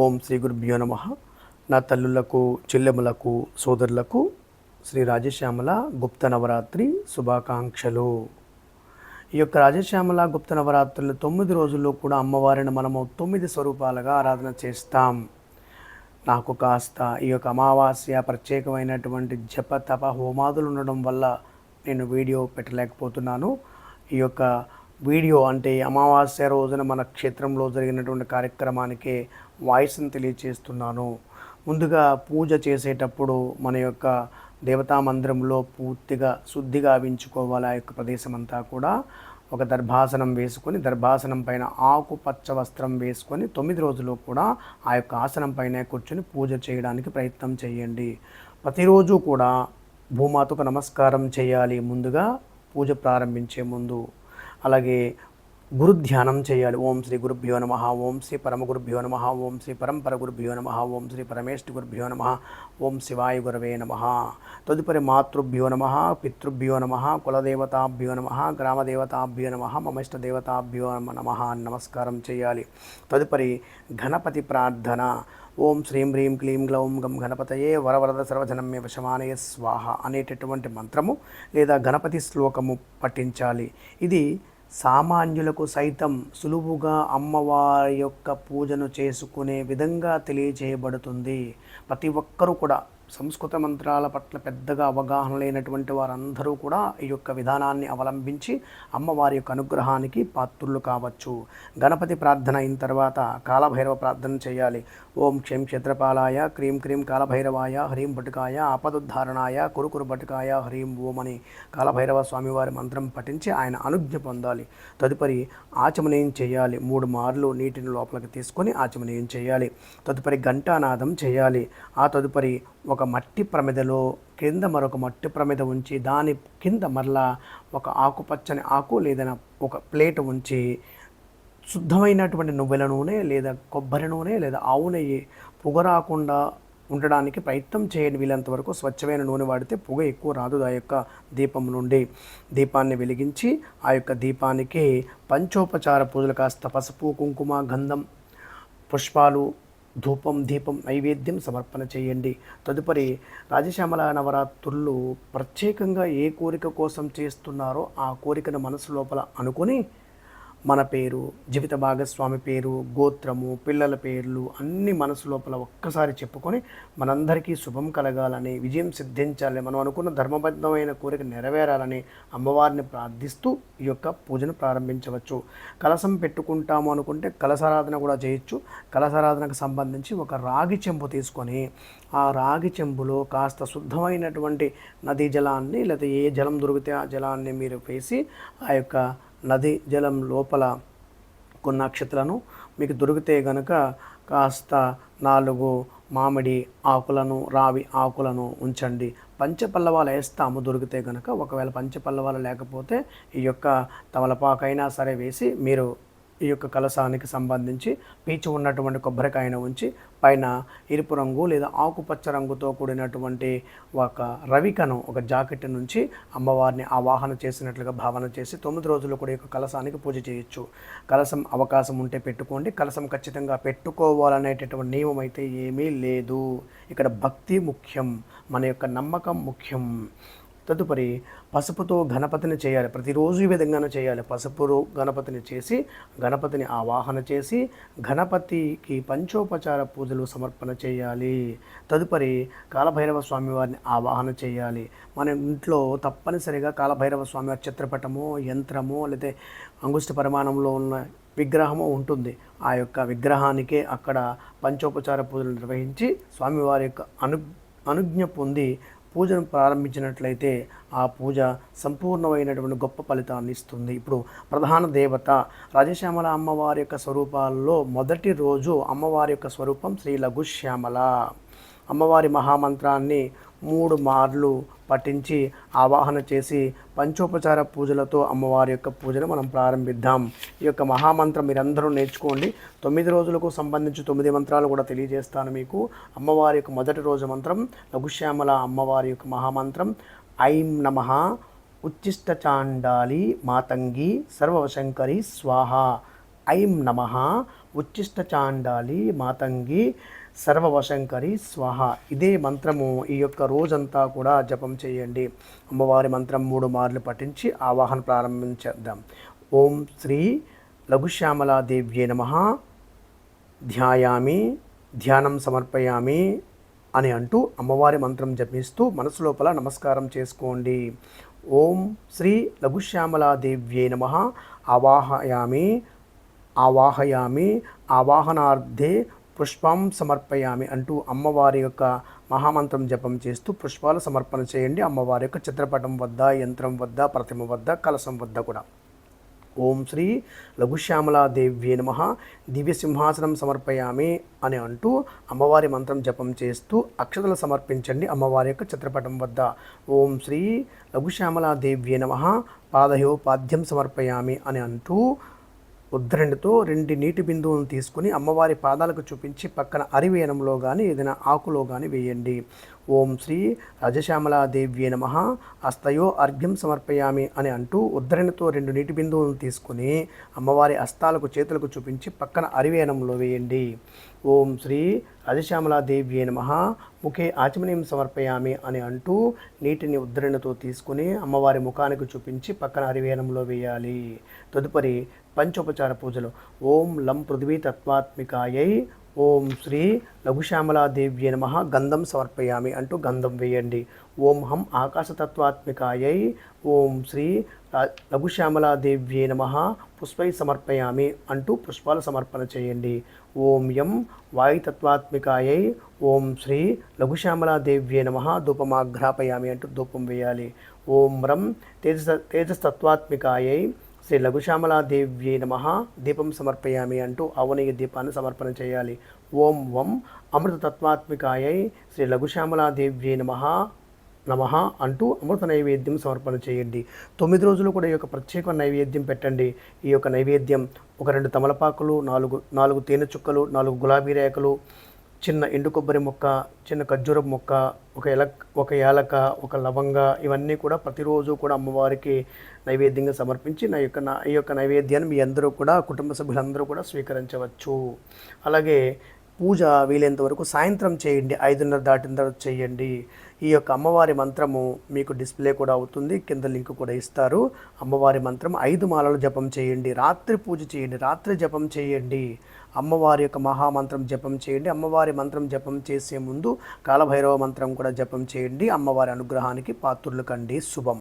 ఓం శ్రీ గురుభ్యో నమ. నా తల్లులకు చెల్లెములకు సోదరులకు శ్రీ రాజశ్యామల గుప్త నవరాత్రి శుభాకాంక్షలు. ఈ యొక్క రాజశ్యామల గుప్త నవరాత్రులు తొమ్మిది రోజుల్లో కూడా అమ్మవారిని మనము తొమ్మిది స్వరూపాలుగా ఆరాధన చేస్తాం. నాకు కాస్త ఈ యొక్క అమావాస్య ప్రత్యేకమైనటువంటి జప తప హోమాదులు ఉండడం వల్ల నేను వీడియో పెట్టలేకపోతున్నాను. ఈ యొక్క వీడియో అంటే అమావాస్య రోజున మన క్షేత్రంలో జరిగినటువంటి కార్యక్రమానికి వాయిస్ని తెలియచేస్తున్నాను. ముందుగా పూజ చేసేటప్పుడు మన యొక్క దేవతా మందిరంలో పూర్తిగా శుద్ధిగా ఆవించుకోవాలి ఆ యొక్క ప్రదేశం అంతా కూడా. ఒక దర్భాసనం వేసుకొని దర్భాసనం పైన ఆకుపచ్చ వస్త్రం వేసుకొని తొమ్మిది రోజులు కూడా ఆ యొక్క ఆసనం పైన కూర్చొని పూజ చేయడానికి ప్రయత్నం చేయండి. ప్రతిరోజు కూడా భూమాతకు నమస్కారం చేయాలి ముందుగా. పూజ ప్రారంభించే ముందు అలాగే గురు ధ్యానం చేయాలి. ఓం శ్రీ గురుభ్యో నమ. ఓం శ్రీ పరమ గురుభ్యో నమ. ఓం శ్రీ పరంపర గురుభ్యో నమ. ఓం శ్రీ పరమేష్ఠి గురుభ్యో నమ. ఓం శివాయ గురవే నమ. తదుపరి మాతృభ్యో నమ పితృభ్యో నమ కులదేవతాభ్యో నమ గ్రామదేవతాభ్యో నమ మమిష్ట దేవతాభ్యో నమ నమస్కారం చేయాలి. తదుపరి గణపతి ప్రార్థన. ఓం శ్రీం హ్రీం క్లీం గ్లౌం గం గణపతయే వరవరద సర్వజనమ్య వశమానయ స్వాహ అనేటటువంటి మంత్రము లేదా గణపతి శ్లోకము పఠించాలి. ఇది సామాన్యులకు సైతం సులువుగా అమ్మవారి యొక్క పూజను చేసుకునే విధంగా తెలియజేయబడుతుంది ప్రతి ఒక్కరూ కూడా సంస్కృత మంత్రాల పట్ల పెద్దగా అవగాహన లేనటువంటి వారందరూ కూడా ఈ యొక్క విధానాన్ని అవలంబించి అమ్మవారి యొక్క అనుగ్రహానికి పాత్రులు కావచ్చు. గణపతి ప్రార్థన అయిన తర్వాత కాలభైరవ ప్రార్థన చేయాలి. ఓం క్షేం క్షేత్రపాలాయ క్రీం క్రీం కాలభైరవాయ హ్రీం బటుకాయ ఆపదుద్ధారణాయ కురుకురు బటుకాయ హ్రీం ఓం అని కాలభైరవ స్వామివారి మంత్రం పఠించి ఆయన అనుజ్ఞ పొందాలి. తదుపరి ఆచమనీయం చేయాలి. మూడు మార్లు నీటిని లోపలికి తీసుకొని ఆచమనీయం చేయాలి. తదుపరి ఘంటానాదం చేయాలి. ఆ తదుపరి ఒక మట్టి ప్రమిదలో కింద మరొక మట్టి ప్రమిద ఉంచి దాని కింద మరలా ఒక ఆకుపచ్చని ఆకు లేదా ఒక ప్లేట్ ఉంచి శుద్ధమైనటువంటి నువ్వుల నూనె లేదా కొబ్బరి నూనె లేదా ఆవు నెయ్యి పొగ రాకుండా ఉండడానికి ప్రయత్నం చేయండి. వీలంత వరకు స్వచ్ఛమైన నూనె వాడితే పొగ ఎక్కువ రాదు. ఆ యొక్క దీపం నుండి దీపాన్ని వెలిగించి ఆ యొక్క దీపానికి పంచోపచార పూజలు కాస్త పసుపు కుంకుమ గంధం పుష్పాలు ధూపం దీపం నైవేద్యం సమర్పణ చేయండి. తదుపరి రాజశ్యామల నవరాత్రులు ప్రత్యేకంగా ఏ కోరిక కోసం చేస్తున్నారో ఆ కోరికను మనసు లోపల అనుకుని మన పేరు జీవిత భాగస్వామి పేరు గోత్రము పిల్లల పేర్లు అన్ని మనసు లోపల ఒక్కసారి చెప్పుకొని మనందరికీ శుభం కలగాలని విజయం సిద్ధించాలని మనం అనుకున్న ధర్మబద్ధమైన కోరిక నెరవేరాలని అమ్మవారిని ప్రార్థిస్తూ ఈ యొక్క పూజను ప్రారంభించవచ్చు. కలసం పెట్టుకుంటాము అనుకుంటే కలసారాధన కూడా చేయొచ్చు. కలసారాధనకు సంబంధించి ఒక రాగి చెంబు తీసుకొని ఆ రాగి చెంబులో కాస్త శుద్ధమైనటువంటి నదీ జలాన్ని లేదా ఏ జలం దొరికితే ఆ జలాన్ని మీరు వేసి ఆ యొక్క నది జలం లోపల కొన్ని నక్షత్రాలను మీకు దొరికితే గనక కాస్త నాలుగు మామిడి ఆకులను రావి ఆకులను ఉంచండి. పంచపల్లవాలు వేస్తాము దొరికితే కనుక ఒకవేళ పంచపల్లవాలు లేకపోతే ఈ యొక్క తమలపాకైనా సరే వేసి మీరు ఈ యొక్క కలసానికి సంబంధించి పీచు ఉన్నటువంటి కొబ్బరికాయను ఉంచి పైన ఎరుపు రంగు లేదా ఆకుపచ్చ రంగుతో కూడినటువంటి ఒక రవికను ఒక జాకెట్ నుంచి అమ్మవారిని ఆవాహన చేసినట్లుగా భావన చేసి తొమ్మిది రోజులు కూడా యొక్క కలసానికి పూజ చేయొచ్చు. కలసం అవకాశం ఉంటే పెట్టుకోండి. కలసం ఖచ్చితంగా పెట్టుకోవాలనేటటువంటి నియమం అయితే ఏమీ లేదు. ఇక్కడ భక్తి ముఖ్యం మన యొక్క నమ్మకం ముఖ్యం. తదుపరి పసుపుతో గణపతిని చేయాలి. ప్రతిరోజు ఈ విధంగానే చేయాలి. పసుపు గణపతిని చేసి గణపతిని ఆవాహన చేసి గణపతికి పంచోపచార పూజలు సమర్పణ చేయాలి. తదుపరి కాలభైరవ స్వామి వారిని ఆవాహన చేయాలి. మన ఇంట్లో తప్పనిసరిగా కాలభైరవ స్వామి వారి చిత్రపటమో యంత్రమో లేదా అంగుష్ట పరిమాణంలో ఉన్న విగ్రహము ఉంటుంది. ఆ యొక్క విగ్రహానికే అక్కడ పంచోపచార పూజలు నిర్వహించి స్వామివారి యొక్క అను అనుజ్ఞ పొంది పూజను ప్రారంభించినట్లయితే ఆ పూజ సంపూర్ణమైనటువంటి గొప్ప ఫలితాన్ని ఇస్తుంది. ఇప్పుడు ప్రధాన దేవత రాజశ్యామల అమ్మవారి యొక్క స్వరూపాల్లో మొదటి రోజు అమ్మవారి యొక్క స్వరూపం శ్రీ లఘుశ్యామల. అమ్మవారి మహామంత్రాన్ని మూడు మార్లు పఠించి ఆవాహన చేసి పంచోపచార పూజలతో అమ్మవారి యొక్క పూజను మనం ప్రారంభిద్దాం. ఈ యొక్క మహామంత్రం మీరందరూ నేర్చుకోండి. తొమ్మిది రోజులకు సంబంధించి తొమ్మిది మంత్రాలు కూడా తెలియజేస్తాను మీకు. అమ్మవారి యొక్క మొదటి రోజు మంత్రం లఘుశ్యామల అమ్మవారి యొక్క మహామంత్రం ఐం నమ ఉచ్చిష్ట చాండాలి మాతంగి సర్వశంకరి స్వాహ. ఐం నమ ఉచ్చిష్ట చాండాలి మాతంగి సర్వవశంకరి స్వాహ. ఇదే మంత్రము ఈ యొక్క రోజంతా కూడా జపం చేయండి. అమ్మవారి మంత్రం మూడు మార్లు పఠించి ఆవాహన ప్రారంభించేద్దాం ఓం శ్రీ లఘుశ్యామలాదేవ్యే నమ. ధ్యాయామి ధ్యానం సమర్పయామి అని అంటూ అమ్మవారి మంత్రం జపిస్తూ మనసు లోపల నమస్కారం చేసుకోండి. ఓం శ్రీ లఘుశ్యామలాదేవ్యే నమ. ఆవాహయామి ఆవాహయామి ఆవాహనార్థే పుష్పం సమర్పయామి అంటూ అమ్మవారి యొక్క మహామంత్రం జపం చేస్తూ పుష్పాలు సమర్పణ చేయండి. అమ్మవారి యొక్క చిత్రపటం వద్ద యంత్రం వద్ద ప్రతిమ వద్ద కలసం వద్ద కూడా. ఓం శ్రీ లఘుశ్యామలాదేవ్యే నమ. దివ్య సింహాసనం సమర్పయామి అని అంటూ అమ్మవారి మంత్రం జపం చేస్తూ అక్షతలు సమర్పించండి అమ్మవారి యొక్క చిత్రపటం వద్ద. ఓం శ్రీ లఘుశ్యామలాదేవ్యే నమ. పాదయో పాద్యం సమర్పయామి అని అంటూ ఉద్ధరణితో రెండు నీటి బిందువులను తీసుకుని అమ్మవారి పాదాలకు చూపించి పక్కన అరివేనంలో కానీ ఏదైనా ఆకులో కానీ వేయండి. ఓం శ్రీ రజశ్యామలాదేవ్యే నమ. అస్తయో అర్ఘ్యం సమర్పయామి అని అంటూ ఉద్ధరణితో రెండు నీటి బిందువులను తీసుకుని అమ్మవారి అస్తాలకు చేతులకు చూపించి పక్కన అరివేనంలో వేయండి. ఓం శ్రీ రజశ్యామలాదేవ్యే నమ. ముఖే ఆచమనీయం సమర్పయామి అని అంటూ నీటిని ఉద్ధరణతో తీసుకుని అమ్మవారి ముఖానికి చూపించి పక్కన అరివేనంలో వేయాలి. తదుపరి పంచోపచార పూజలు. ఓం లం పృథ్వీ తత్వాత్మికాయై ఓం శ్రీ లఘుశ్యామలాదేవ్యే నమ గంధం సమర్పయామి అంటూ గంధం వేయండి. ఓం హం ఆకాశతత్వాత్మికాయై ఓం శ్రీ లఘుశ్యామలాదేవ్యే నమ పుష్పై సమర్పయామి అంటూ పుష్పాల సమర్పణ చేయండి. ఓం యం వాయుతత్వాత్మికాయై ఓం శ్రీ లఘుశ్యామలాదేవ్యే నమ ధూపమాఘ్రాపయామి అంటూ ధూపం వేయాలి. ఓం రం తేజస్ తేజస్తత్వాత్మికాయై శ్రీ లఘుశ్యామలాదేవ్యై నమ. దీపం సమర్పయామి అంటూ అవనీయ దీపాన్ని సమర్పణ చేయాలి. ఓం వం అమృతతత్వాత్మికాయై శ్రీ లఘుశ్యామలాదేవ్యై నమ. నమ అంటూ అమృత నైవేద్యం సమర్పణ చేయండి. తొమ్మిది రోజులు కూడా ఈ యొక్క ప్రత్యేక నైవేద్యం పెట్టండి. ఈ యొక్క నైవేద్యం ఒక రెండు తమలపాకులు నాలుగు నాలుగు తేనె చుక్కలు నాలుగు గులాబీ రేఖలు చిన్న ఎండు కొబ్బరి మొక్క చిన్న ఖర్జూరం మొక్క ఒక ఎల ఒక ఏలక ఒక లవంగ ఇవన్నీ కూడా ప్రతిరోజు కూడా అమ్మవారికి నైవేద్యంగా సమర్పించి నా యొక్క నా ఈ యొక్క నైవేద్యాన్ని మీ అందరూ కూడా కుటుంబ సభ్యులందరూ కూడా స్వీకరించవచ్చు. అలాగే పూజ వీలైనంత వరకు సాయంత్రం చేయండి ఐదున్నర దాటిన తర్వాత చేయండి. ఈ యొక్క అమ్మవారి మంత్రము మీకు డిస్ప్లే కూడా అవుతుంది కింద లింక్ కూడా ఇస్తారు. అమ్మవారి మంత్రం ఐదు మాలలు జపం చేయండి రాత్రి పూజ చేయండి రాత్రి జపం చేయండి. అమ్మవారి యొక్క మహామంత్రం జపం చేయండి. అమ్మవారి మంత్రం జపం చేసే ముందు కాలభైరవ మంత్రం కూడా జపం చేయండి. అమ్మవారి అనుగ్రహానికి పాత్రులు కండి. శుభం.